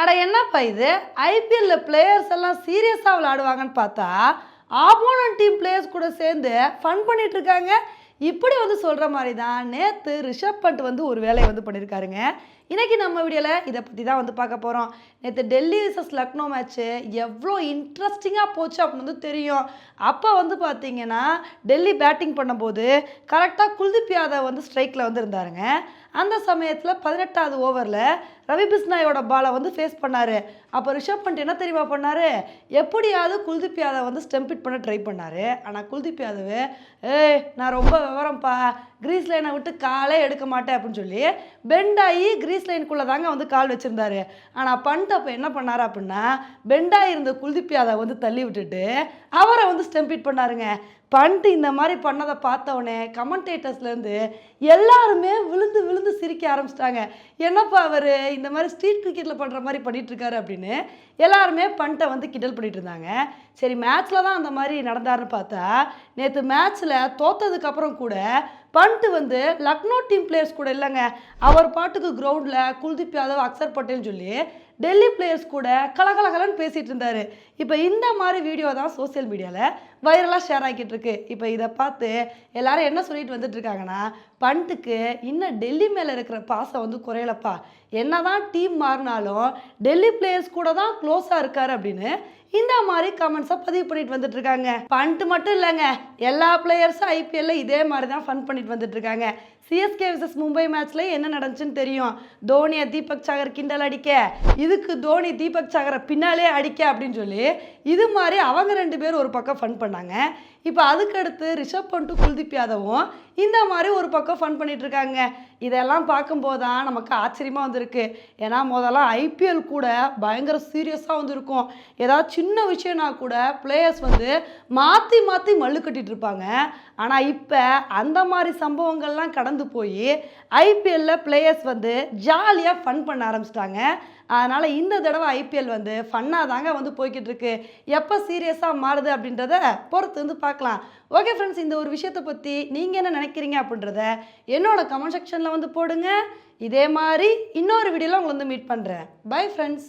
அட என்னப்பா இது? ஐபிஎல்ல பிளேயர்ஸ் எல்லாம் சீரியஸாக விளையாடுவாங்கன்னு பார்த்தா ஆப்போனன்ட் டீம் பிளேயர்ஸ் கூட சேர்ந்து ஃபன் பண்ணிட்டு இருக்காங்க. இப்படி வந்து சொல்கிற மாதிரி தான் நேற்று ரிஷப் பண்ட் வந்து ஒரு வேலையை வந்து பண்ணியிருக்காருங்க இன்றைக்கி நம்ம வீடியோவில் இதை பற்றி தான் வந்து பார்க்க போகிறோம் நேற்று டெல்லி விசஸ் லக்னோ மேட்ச்சு எவ்வளோ இன்ட்ரெஸ்டிங்காக போச்சு அப்படின்னு வந்து தெரியும். அப்போ வந்து பார்த்தீங்கன்னா டெல்லி பேட்டிங் பண்ணும்போது கரெக்டாக குல்தீப் யாதவ் வந்து ஸ்ட்ரைக்கில் வந்து இருந்தாருங்க. அந்த சமயத்தில் பதினெட்டாவது ஓவரில் ரவி பிஸ்னாயோட பாலை வந்து ஃபேஸ் பண்ணார். அப்போ ரிஷப் பண்ட் என்ன தெரியுமா பண்ணார்? எப்படியாவது குல்தீப் யாதவ் வந்து ஸ்டெம்பிட் பண்ண ட்ரை பண்ணார். ஆனால் குல்தீப் யாதவ் ஏய் நான் ரொம்ப விவரம்ப்பா கிரீஸ் லைனை விட்டு காலே எடுக்க மாட்டேன் அப்படின்னு சொல்லி பெண்டாயி கிரீஸ் லைனுக்குள்ளே தாங்க வந்து கால் வச்சுருந்தாரு. ஆனால் பண்ட் அப்போ என்ன பண்ணார் அப்படின்னா பெண்டாகி இருந்த குல்தீப் யாதவ் வந்து தள்ளி விட்டுட்டு அவரை வந்து ஸ்டெம்பிட் பண்ணாருங்க. பண்ட்டு இந்த மாதிரி பண்ணதை பார்த்தவொடனே கமெண்டேட்டர்ஸ்லேருந்து எல்லாருமே விழுந்து விழுந்து சிரிக்க ஆரம்பிச்சிட்டாங்க. என்னப்பா அவர் இந்த மாதிரி ஸ்ட்ரீட் கிரிக்கெட்டில் பண்ணுற மாதிரி பண்ணிகிட்ருக்காரு அப்படின்னு எல்லாருமே பண்ட்டை வந்து கிண்டல் பண்ணிட்டு இருந்தாங்க சரி மேட்ச்சில் தான் அந்த மாதிரி நடந்தாருன்னு பார்த்தா நேற்று மேட்ச்சில் தோத்ததுக்கப்புறம் கூட பண்ட்டு வந்து லக்னோ டீம் பிளேயர்ஸ் கூட இல்லைங்க. அவர் பாட்டுக்கு கிரவுண்டில் குல்தீப் யாதவ் அக்சர் பட்டேல்னு சொல்லி டெல்லி பிளேயர்ஸ் கூட கலகலகலன்னு பேசிகிட்டு இருந்தார். இப்போ இந்த மாதிரி வீடியோ தான் சோஷியல் மீடியாவில் வைரலாக ஷேர் ஆகிட்டு இருக்கு. இப்போ இதை பார்த்து எல்லாரும் என்ன சொல்லிட்டு வந்துட்டு இருக்காங்கன்னா பண்ட்டுக்கு இன்னும் டெல்லி மேலே இருக்கிற பாசம் வந்து குறையலப்பா. என்ன தான் டீம் மாறினாலும் டெல்லி பிளேயர்ஸ் கூட தான் க்ளோஸாக இருக்கார் அப்படின்னு இந்த மாதிரி கமெண்ட்ஸை பதிவு பண்ணிட்டு வந்துட்டு இருக்காங்க பண்ட் மட்டும் இல்லைங்க. எல்லா பிளேயர்ஸும் ஐபிஎல்ல இதே மாதிரி தான் ஃபன் பண்ணிட்டு வந்துட்டு இருக்காங்க சிஎஸ்கே விசஸ் மும்பை மேட்ச்ல என்ன நடந்துச்சுன்னு தெரியும். தோனியை தீபக் சாகர் கிண்டல் அடிக்க. இதுக்கு தோனி தீபக் சாகரை பின்னாலே அடிக்க அப்படின்னு சொல்லி இது மாதிரி அவங்க ரெண்டு பேரும் ஒரு பக்கம் ஃபன் பண்ணாங்க. இப்போ அதுக்கடுத்து ரிஷப் பண்ட்டு குல்தீப் யாதவும் இந்த மாதிரி ஒரு பக்கம் ஃபன் பண்ணிட்டு இருக்காங்க இதெல்லாம் பார்க்கும்போது தான் நமக்கு ஆச்சரியமாக வந்திருக்கு. ஏன்னா முதல்ல ஐபிஎல் கூட பயங்கர சீரியஸாக வந்திருக்கும். ஏதாச்சும் சின்ன விஷயம்னா கூட பிளேயர்ஸ் வந்து மாற்றி மாற்றி மல்லு கட்டிட்டு இருப்பாங்க. ஆனால் இப்போ அந்த மாதிரி சம்பவங்கள்லாம் கடந்து போய் ஐபிஎல்ல பிளேயர்ஸ் வந்து ஜாலியாக ஃபன் பண்ண ஆரம்பிச்சிட்டாங்க. அதனால் இந்த தடவை ஐபிஎல் வந்து ஃபன்னாக தாங்க வந்து போய்கிட்டு இருக்கு எப்போ சீரியஸாக மாறுது அப்படின்றத பொறுத்து வந்து பார்க்கலாம். ஓகே ஃப்ரெண்ட்ஸ் இந்த ஒரு விஷயத்தை பற்றி நீங்கள் என்ன நினைக்கிறீங்க அப்படின்றத என்னோட கமெண்ட் செக்ஷனில் வந்து போடுங்க. இதே மாதிரி இன்னொரு வீடியோவில் உங்களை வந்து மீட் பண்ணுறேன் பை ஃப்ரெண்ட்ஸ்